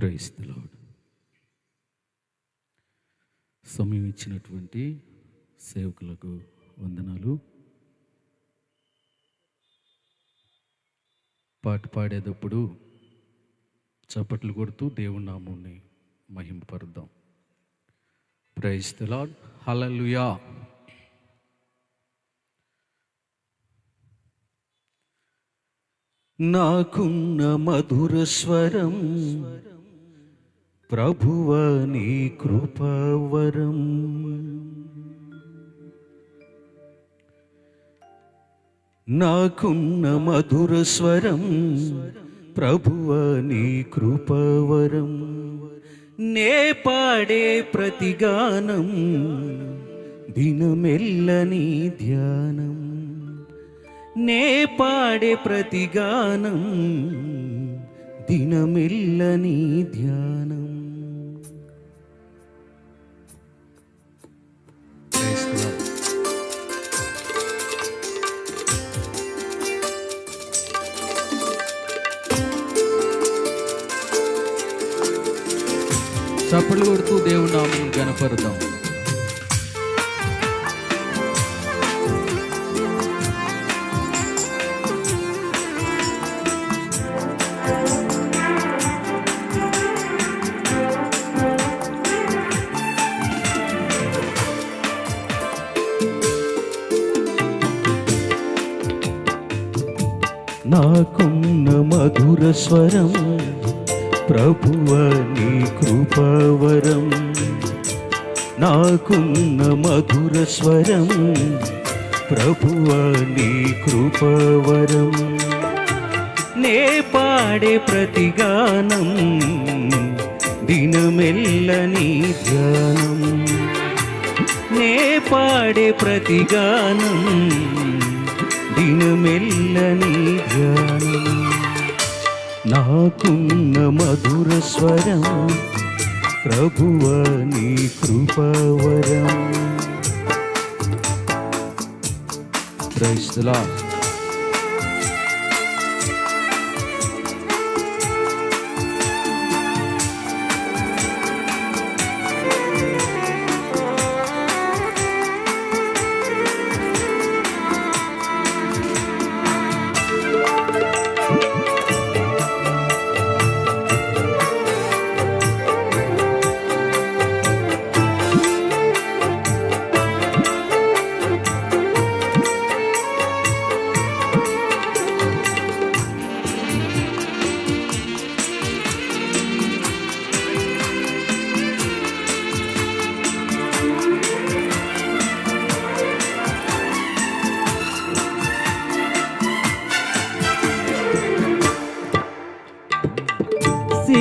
క్రైస్తలాడు సమయం ఇచ్చినటువంటి సేవకులకు వందనాలు. పాట పాడేటప్పుడు చప్పట్లు కొడుతూ దేవుని నామాన్ని మహింపరుద్దాం. ప్రైజ్ లాడ్ హల్లెలూయా నాకున్న మధుర స్వరం ప్రభువ నీ కృపవరం. నాకున్న మధుర స్వరం ప్రభువ నీ కృపవరం. నే పాడే ప్రతిగానం దినమెల్లని ధ్యానం. నే పాడే ప్రతిగానం దినమెల్లని ధ్యానం. చప్పట్లు కొడుతూ దేవుని నామం గనపరుదాం నాకున్న మధుర స్వరం ప్రభువ నీ కృపవరం నాకున్న మధుర స్వరం ప్రభువ నీ కృపవరం. నే పాడే ప్రతిగానం దినమెల్లని ధ్యానం. నే పాడే ప్రతిగానం దినమెల్లని ధ్యానం. నాకున్న మధుర స్వరం ప్రభువ నీ కృపవరం క్రైస్తలా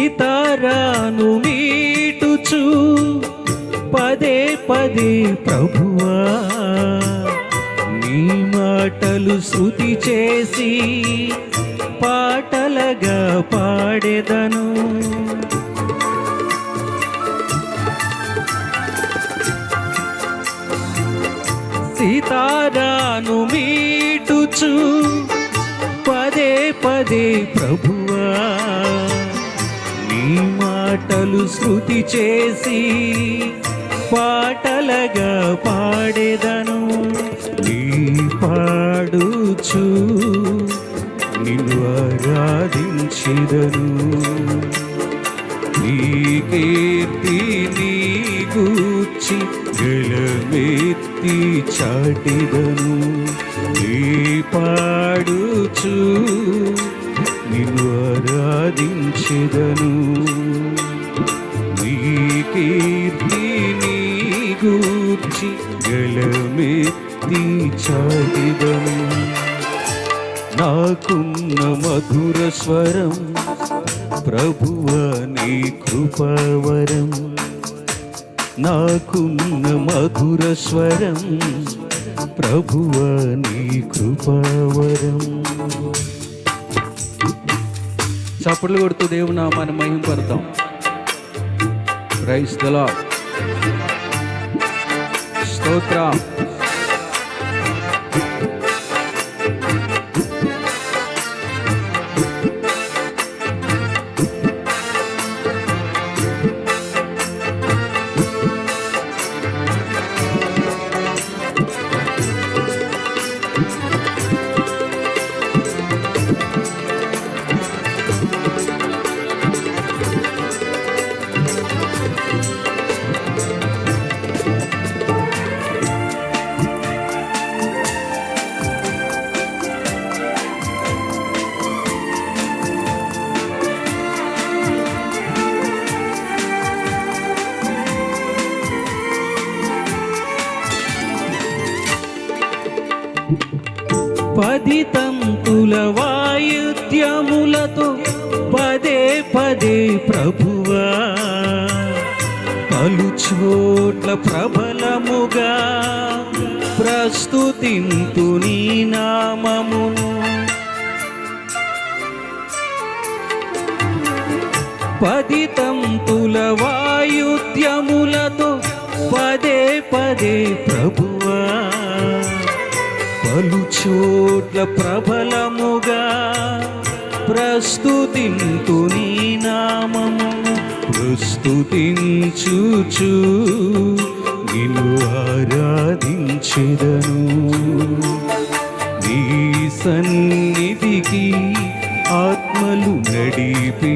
సీతారాను మీటుచు పదే పదే ప్రభువా నీ మాటలు శృతి చేసి పాటలగా పాడెదను. సీతారాను మీటుచు. పదే పదే ప్రభువా మాటలు శృతి చేసి పాటలగా పాడేదను. నీ పాడుచు నిన్ను ఆరాధించిదను. నీ కీర్తి నీ కూర్చి గెలమెత్తి చాటిదను. నీ పాడుచు నిన్ను ఆరాధించెదను. కీర్తిని గూర్చి గలమెత్తి చాటిదను నాకున్న మధుర స్వరం ప్రభువ నీ కృపవరం. నాకున్న మధుర స్వరం ప్రభువ నీ కృపవరం. చప్పట్లు కొడుతూ దేవుని నామాన్ని మహింపడతాం క్రైస్తల దలా స్తోత్రం. పదే ప్రభువా? పలు చోట్ల ప్రబలముగా ప్రస్తుతింతు నీ నామమును పది తంతుల వాయుద్యములతో పదే పదే ప్రభువా. పలు చోట్ల ప్రబలముగా ప్రస్తుతింతు నీ నామము ప్రస్తుతించుచు నిన్ను ఆరాధించెదను. నీ సన్నిధికి ఆత్మలు నడిపించెదను.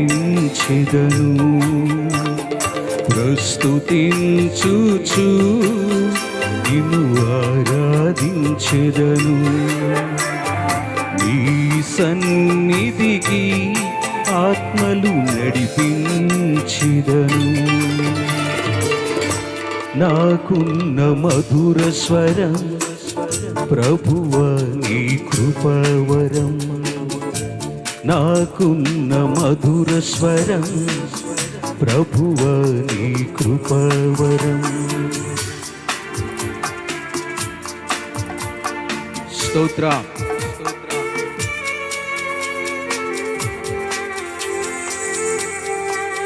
ప్రస్తుతించుచు నిన్ను ఆరాధించెదను. నీ సన్నిధికి ఆత్మలు నడిపించిదను. నాకున్న మధుర స్వరం ప్రభువ నీ కృపవరం. నాకున్న మధుర స్వరం ప్రభువ నీ కృపవరం. స్తోత్ర.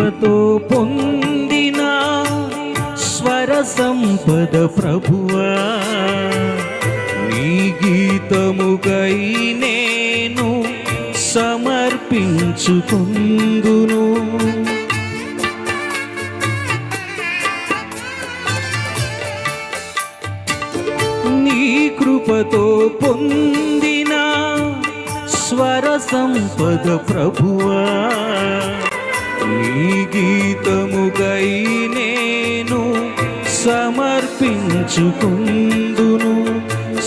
కృపతో పొందిన స్వర సంపద ప్రభువా. నీ గీతముకై నేను సమర్పించుకుందును. నీ కృపతో పొందిన స్వర సంపద ప్రభువా. నీ గీతముకై నేను సమర్పించుకుందును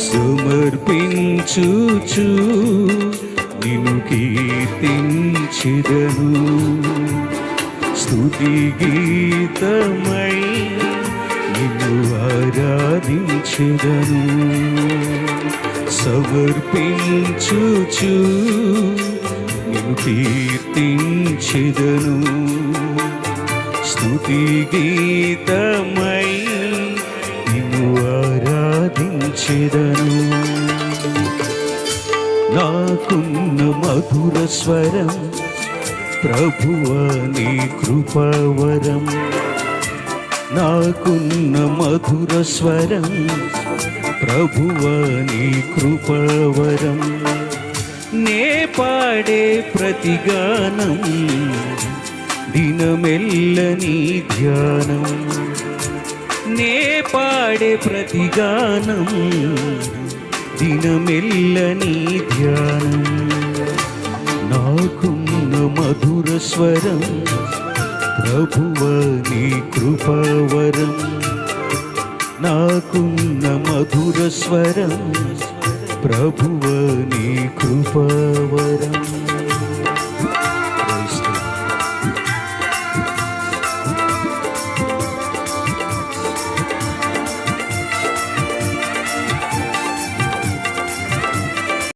సమర్పించుచు నిన్ను కీర్తించిదను. స్థుతి గీతమై నిన్ను ఆరాధించెదను సమర్పించుచు నిన్ను కీర్తించెదను. స్థుతి గీతమై నిన్ను ఆరాధించెదను. నాకున్న మధుర స్వరం ప్రభువ నీ కృపవరం. నాకున్న మధుర స్వరం ప్రభువ నీ కృపవరం. నే పాడే ప్రతిగానం దినమెల్ల నీ ధ్యానం. నే పాడే ప్రతిగానం దినమెల్ల నీ ధ్యానం. నాకున్న మధుర స్వరం ప్రభువ నీ కృపవరం. నాకున్న మధుర స్వరం ప్రభువ నీ కృపవరం.